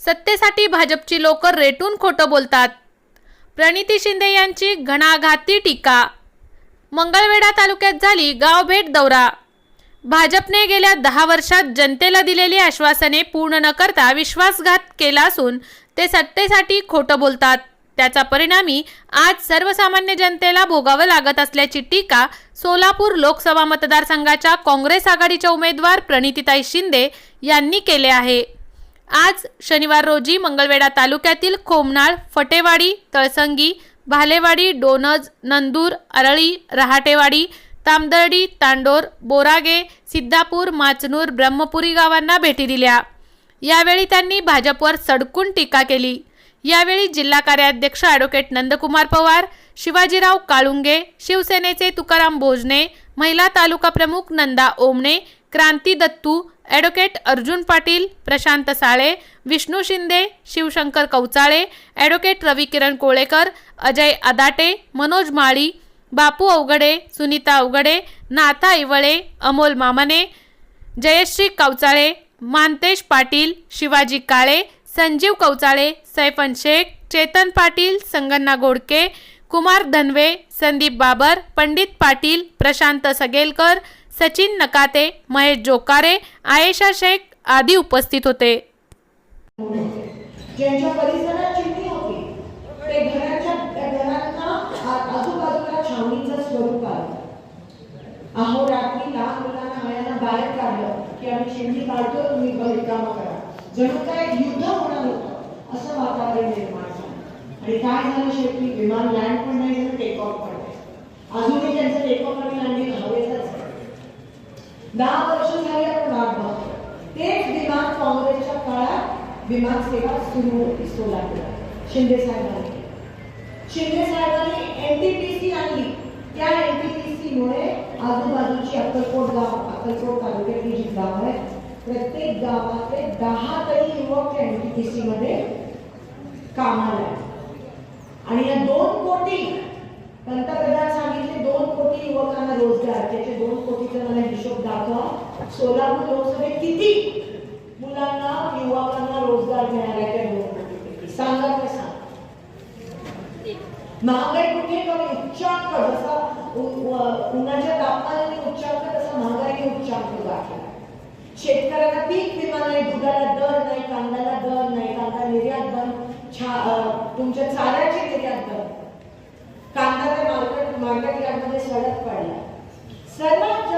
सत्तेसाठी भाजपची लोक रेटून खोटं बोलतात. प्रणिती शिंदे यांची घणाघाती टीका. मंगळवेढा तालुक्यात झाली गावभेट दौरा. भाजपने गेल्या दहा वर्षात जनतेला दिलेली आश्वासने पूर्ण न करता विश्वासघात केला असून ते सत्तेसाठी खोटं बोलतात. त्याचा परिणामी आज सर्वसामान्य जनतेला भोगावं लागत असल्याची टीका सोलापूर लोकसभा मतदारसंघाच्या काँग्रेस आघाडीच्या उमेदवार प्रणितीताई शिंदे यांनी केले आहे. आज शनिवार रोजी मंगळवेढा तालुक्यातील खोमनाळ फटेवाडी तळसंगी भालेवाडी डोनज नंदूर अरळी रहाटेवाडी तामदर्डी तांडोर बोरागे सिद्धापूर माचनूर ब्रह्मपुरी गावांना भेटी दिल्या. यावेळी त्यांनी भाजपवर सडकून टीका केली. यावेळी जिल्हा कार्याध्यक्ष ॲडव्होकेट नंदकुमार पवार शिवाजीराव काळुंगे शिवसेनेचे तुकाराम भोजने महिला तालुका प्रमुख नंदा ओमणे क्रांती दत्तू ॲडव्होकेट अर्जुन पाटील प्रशांत साळे विष्णू शिंदे शिवशंकर कवचाळे ॲडव्होकेट रवी किरण कोळेकर अजय आदाटे मनोज माळी बापू अवघडे सुनीता अवघडे नाथा इवळे अमोल मामने जयश्री कवचाळे मानतेश पाटील शिवाजी काळे संजीव कवचाळे सैफन शेख चेतन पाटील संगन्ना गोडके कुमार धनवे संदीप बाबर पंडित पाटील प्रशांत सगेलकर सचिन नकाते महेश जोकारे आयेशा शेख आदी उपस्थित होते. ज्यांच्या परिसरात चिमणी होती ते घराच्या घरांना आजूबाजूला छावणीचं स्वरूप आलं. लहान मुलांना बाहेर काढलं की आम्ही काढतो तुम्ही करा. जणू काय युद्ध होणार होतं असं वातावरण निर्माण आणि काय झालं शेवटी? विमान लँड पण नाही झालं टेक ऑफ पण नाही अजूनही त्यांचं टेक ऑफ आणि लँडिंग हवेतच दहा वर्ष झाली आपण वाट बघतो तेच विमान काँग्रेसच्या काळात विमान सेवा सुरू होती सोलापुरात शिंदे साहेबांनी. शिंदे साहेबांनी एनटीपीसी आणली. त्या एनटीपीसी मुळे आजूबाजूची अक्कलकोट गाव अक्कलकोट तालुक्यातली जी गाव आहेत प्रत्येक गावातले दहा तरी युवक एनटीपीसी मध्ये कामाला आहेत. आणि या दोन कोटी. पंतप्रधान सांगितले दोन कोटी युवकांना रोजगार. त्याचे दोन कोटीचा मला हिशोब दाखवा. सोलापूर लोकसभेत किती मुलांना युवकांना रोजगार मिळाला त्या दोन कोटी सांगा कसा महागाई कुठे कमी? उच्चांक. जसा उन्हाच्या तापमानाने उच्चांक तसा महागाई उच्चांक गाठला शेतकऱ्यांना पीक विमा नाही दुधाला दर नाही कांद्याला दर नाही कांदा निर्यात दर छा अं, तुमच्या चाऱ्याची निर्यात नाटक यामध्ये सडक पडला. सर्वात